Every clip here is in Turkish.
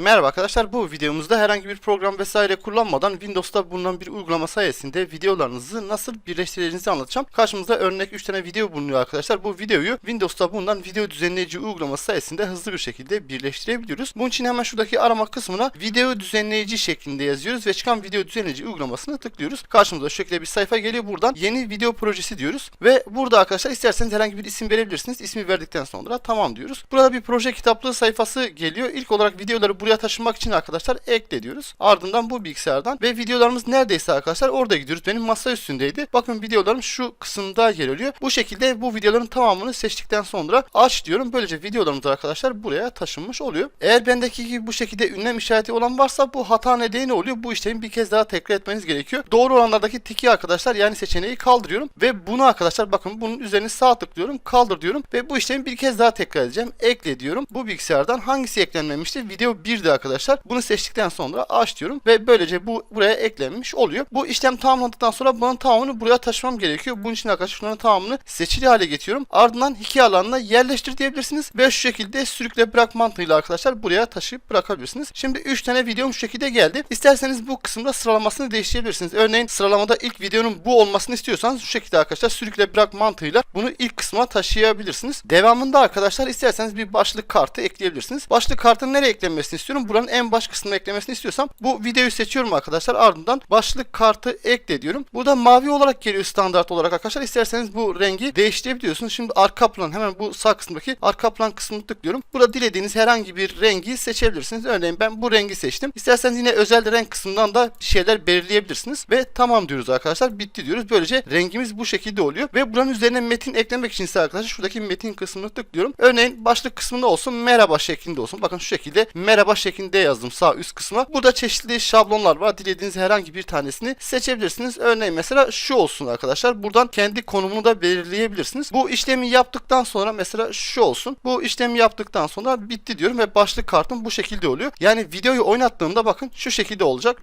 Merhaba arkadaşlar bu videomuzda herhangi bir program vesaire kullanmadan Windows'ta bulunan bir uygulama sayesinde videolarınızı nasıl birleştireceğinizi anlatacağım. Karşımızda örnek 3 tane video bulunuyor arkadaşlar. Bu videoyu Windows'ta bulunan video düzenleyici uygulaması sayesinde hızlı bir şekilde birleştirebiliyoruz. Bunun için hemen şuradaki arama kısmına video düzenleyici şeklinde yazıyoruz ve çıkan video düzenleyici uygulamasını tıklıyoruz. Karşımıza şu şekilde bir sayfa geliyor. Buradan yeni video projesi diyoruz ve burada arkadaşlar isterseniz herhangi bir isim verebilirsiniz. İsmi verdikten sonra tamam diyoruz. Burada bir proje kitaplığı sayfası geliyor. İlk olarak videoları buraya taşımak için arkadaşlar ekle diyoruz. Ardından bu bilgisayardan ve videolarımız neredeyse arkadaşlar orada gidiyoruz. Benim masa üstündeydi. Bakın videolarım şu kısımda yer alıyor. Bu şekilde bu videoların tamamını seçtikten sonra aç diyorum. Böylece videolarımız arkadaşlar buraya taşınmış oluyor. Eğer bendeki gibi bu şekilde ünlem işareti olan varsa bu hata nedeni oluyor. Bu işlemi bir kez daha tekrar etmeniz gerekiyor. Doğru olanlardaki tiki arkadaşlar yani seçeneği kaldırıyorum ve bunu arkadaşlar bakın bunun üzerine sağ tıklıyorum kaldır diyorum ve bu işlemi bir kez daha tekrar edeceğim. Ekle diyorum. Bu bilgisayardan hangisi eklenmemişti? Video 1'di arkadaşlar. Bunu seçtikten sonra aç diyorum ve böylece bu buraya eklenmiş oluyor. Bu işlem tamamlandıktan sonra bunun tamamını buraya taşımam gerekiyor. Bunun için arkadaşlar şunların tamamını seçili hale getiriyorum. Ardından hikaye alanına yerleştir diyebilirsiniz ve şu şekilde sürükle bırak mantığıyla arkadaşlar buraya taşıyıp bırakabilirsiniz. Şimdi 3 tane videom şu şekilde geldi. İsterseniz bu kısımda sıralamasını değiştirebilirsiniz. Örneğin sıralamada ilk videonun bu olmasını istiyorsanız şu şekilde arkadaşlar sürükle bırak mantığıyla bunu ilk kısma taşıyabilirsiniz. Devamında arkadaşlar isterseniz bir başlık kartı ekleyebilirsiniz. Başlık kartının nereye eklenmesini istiyorum? Buranın en baş kısmına eklemesini istiyorsam bu videoyu seçiyorum arkadaşlar. Ardından başlık kartı ekle diyorum. Burada mavi olarak geliyor standart olarak arkadaşlar. İsterseniz bu rengi değiştirebiliyorsunuz. Şimdi arka plan hemen bu sağ kısmındaki arka plan kısmını tıklıyorum. Burada dilediğiniz herhangi bir rengi seçebilirsiniz. Örneğin ben bu rengi seçtim. İsterseniz yine özel renk kısmından da şeyler belirleyebilirsiniz. Ve tamam diyoruz arkadaşlar. Bitti diyoruz. Böylece rengimiz bu şekilde oluyor. Ve buranın üzerine metin eklemek için ise arkadaşlar şuradaki metin kısmını tıklıyorum. Örneğin başlık kısmında olsun merhaba şeklinde olsun. Bakın şu şekilde merhaba şeklinde yazdım sağ üst kısma. Burada çeşitli şablonlar var. Dilediğiniz herhangi bir tanesini seçebilirsiniz. Örneğin mesela şu olsun arkadaşlar. Buradan kendi konumunu da belirleyebilirsiniz. Bu işlemi yaptıktan sonra mesela şu olsun. Bu işlemi yaptıktan sonra bitti diyorum ve başlık kartım bu şekilde oluyor. Yani videoyu oynattığımda bakın şu şekilde olacak.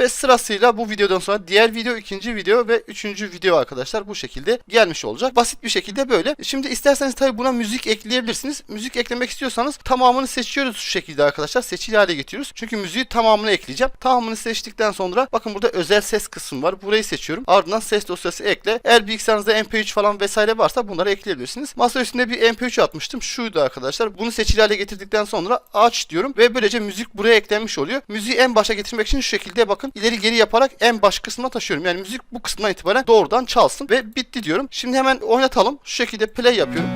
Ve sırasıyla bu videodan sonra diğer video, ikinci video ve üçüncü video arkadaşlar bu şekilde gelmiş olacak. Basit bir şekilde böyle. Şimdi isterseniz tabi buna müzik ekleyebilirsiniz. Müzik eklemek istiyorsanız tamamını seçiyoruz şu şekilde arkadaşlar. Seçili hale getiriyoruz. Çünkü müziği tamamını ekleyeceğim. Tamamını seçtikten sonra bakın burada özel ses kısmı var. Burayı seçiyorum. Ardından ses dosyası ekle. Eğer bilgisayarınızda MP3 falan vesaire varsa bunları ekleyebilirsiniz. Masa üstünde bir MP3 atmıştım. Şuydu arkadaşlar. Bunu seçili hale getirdikten sonra aç diyorum ve böylece müzik buraya eklenmiş oluyor. Müziği en başa getirmek için şu şekilde bakın ileri geri yaparak en baş kısmına taşıyorum. Yani müzik bu kısmından itibaren doğrudan çalsın ve bitti diyorum. Şimdi hemen oynatalım. Şu şekilde play yapıyorum.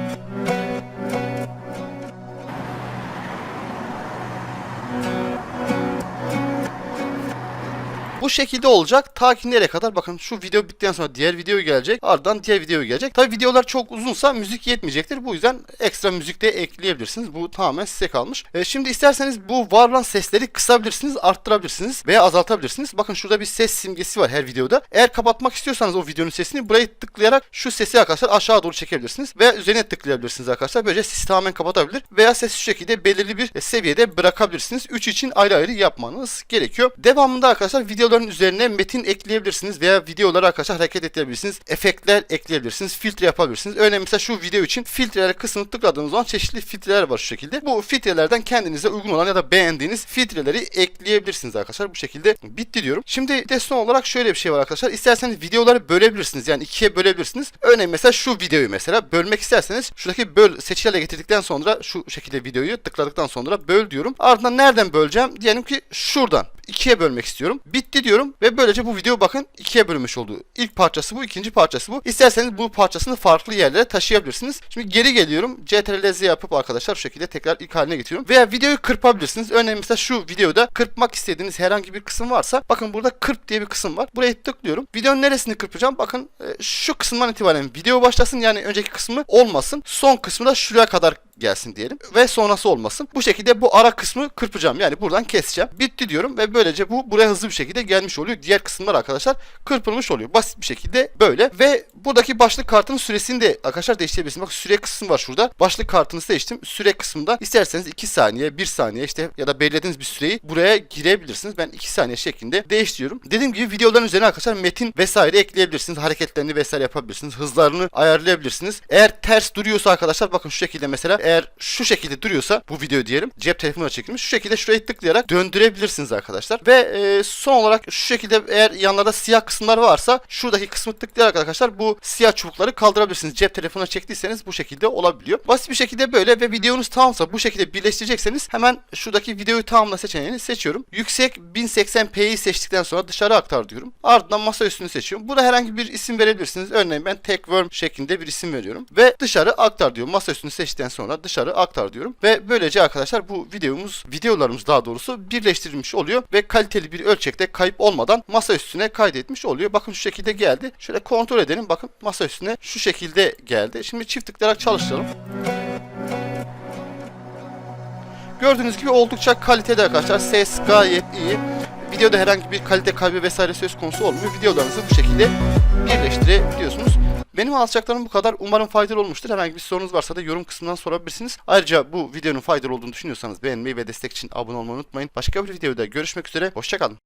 Bu şekilde olacak. Ta ki nereye kadar? Bakın şu video bittikten sonra diğer video gelecek. Ardından diğer video gelecek. Tabi videolar çok uzunsa müzik yetmeyecektir. Bu yüzden ekstra müzik de ekleyebilirsiniz. Bu tamamen size kalmış. E, şimdi isterseniz bu var olan sesleri kısabilirsiniz, arttırabilirsiniz veya azaltabilirsiniz. Bakın şurada bir ses simgesi var her videoda. Eğer kapatmak istiyorsanız o videonun sesini burayı tıklayarak şu sesi arkadaşlar aşağı doğru çekebilirsiniz. Veya üzerine tıklayabilirsiniz arkadaşlar. Böylece sesi tamamen kapatabilir. Veya sesi şu şekilde belirli bir seviyede bırakabilirsiniz. 3 için ayrı ayrı yapmanız gerekiyor. Devamında arkadaşlar videoların üzerine metin ekleyebilirsiniz veya videoları arkadaşlar hareket ettirebilirsiniz. Efektler ekleyebilirsiniz. Filtre yapabilirsiniz. Örneğin mesela şu video için filtreler kısmını tıkladığınız zaman çeşitli filtreler var şu şekilde. Bu filtrelerden kendinize uygun olan ya da beğendiğiniz filtreleri ekleyebilirsiniz arkadaşlar. Bu şekilde bitti diyorum. Şimdi de son olarak şöyle bir şey var arkadaşlar. İsterseniz videoları bölebilirsiniz. Yani ikiye bölebilirsiniz. Örneğin mesela şu videoyu mesela bölmek isterseniz şuradaki böl seçilerle getirdikten sonra şu şekilde videoyu tıkladıktan sonra böl diyorum. Ardından nereden böleceğim? Diyelim ki şuradan ikiye bölmek istiyorum. Bitti diyorum ve böylece bu video bakın ikiye bölünmüş oldu. İlk parçası bu, ikinci parçası bu. İsterseniz bu parçasını farklı yerlere taşıyabilirsiniz. Şimdi geri geliyorum. CTRL Z yapıp arkadaşlar şu şekilde tekrar ilk haline getiriyorum. Veya videoyu kırpabilirsiniz. Örneğin mesela şu videoda kırpmak istediğiniz herhangi bir kısım varsa bakın burada kırp diye bir kısım var. Buraya tıklıyorum. Videonun neresini kırpacağım? Bakın e, şu kısımdan itibaren video başlasın yani önceki kısmı olmasın. Son kısmı da şuraya kadar gelsin diyelim ve sonrası olmasın. Bu şekilde bu ara kısmı kırpacağım. Yani buradan keseceğim. Bitti diyorum ve Böylece bu buraya hızlı bir şekilde gelmiş oluyor. Diğer kısımlar arkadaşlar kırpılmış oluyor. Basit bir şekilde böyle. Ve buradaki başlık kartının süresini de arkadaşlar değiştirebilirsiniz. Bak süre kısmı var şurada. Başlık kartını seçtim. Süre kısmında isterseniz 2 saniye, 1 saniye işte ya da belirlediğiniz bir süreyi buraya girebilirsiniz. Ben 2 saniye şeklinde değiştiriyorum. Dediğim gibi videoların üzerine arkadaşlar metin vesaire ekleyebilirsiniz. Hareketlerini vesaire yapabilirsiniz. Hızlarını ayarlayabilirsiniz. Eğer ters duruyorsa arkadaşlar bakın şu şekilde mesela eğer şu şekilde duruyorsa bu video diyelim cep telefonuna çekilmiş. Şu şekilde şurayı tıklayarak döndürebilirsiniz arkadaşlar. Ve e, son olarak şu şekilde eğer yanlarda siyah kısımlar varsa şuradaki kısmı tıklayarak arkadaşlar bu siyah çubukları kaldırabilirsiniz. Cep telefonuna çektiyseniz bu şekilde olabiliyor. Basit bir şekilde böyle ve videonuz tamamsa bu şekilde birleştirecekseniz hemen şuradaki videoyu tamamla seçeneğini seçiyorum. Yüksek 1080p'yi seçtikten sonra dışarı aktar diyorum. Ardından masa üstünü seçiyorum. Burada herhangi bir isim verebilirsiniz. Örneğin ben Techworm şeklinde bir isim veriyorum. Ve dışarı aktar diyorum. Masa üstünü seçtikten sonra dışarı aktar diyorum. Ve böylece arkadaşlar bu videomuz, videolarımız daha doğrusu birleştirilmiş oluyor. Ve kaliteli bir ölçekte kayıp olmadan masa üstüne kaydetmiş oluyor. Bakın şu şekilde geldi. Şöyle kontrol edelim. Bakın masa üstüne şu şekilde geldi. Şimdi çift tıklayarak çalıştıralım. Gördüğünüz gibi oldukça kaliteli arkadaşlar. Ses gayet iyi. Videoda herhangi bir kalite kaybı vesaire söz konusu olmuyor. Videolarınızı bu şekilde birleştirebiliyorsunuz. Benim alacaklarım bu kadar. Umarım faydalı olmuştur. Herhangi bir sorunuz varsa da yorum kısmından sorabilirsiniz. Ayrıca bu videonun faydalı olduğunu düşünüyorsanız beğenmeyi ve destek için abone olmayı unutmayın. Başka bir videoda görüşmek üzere. Hoşçakalın.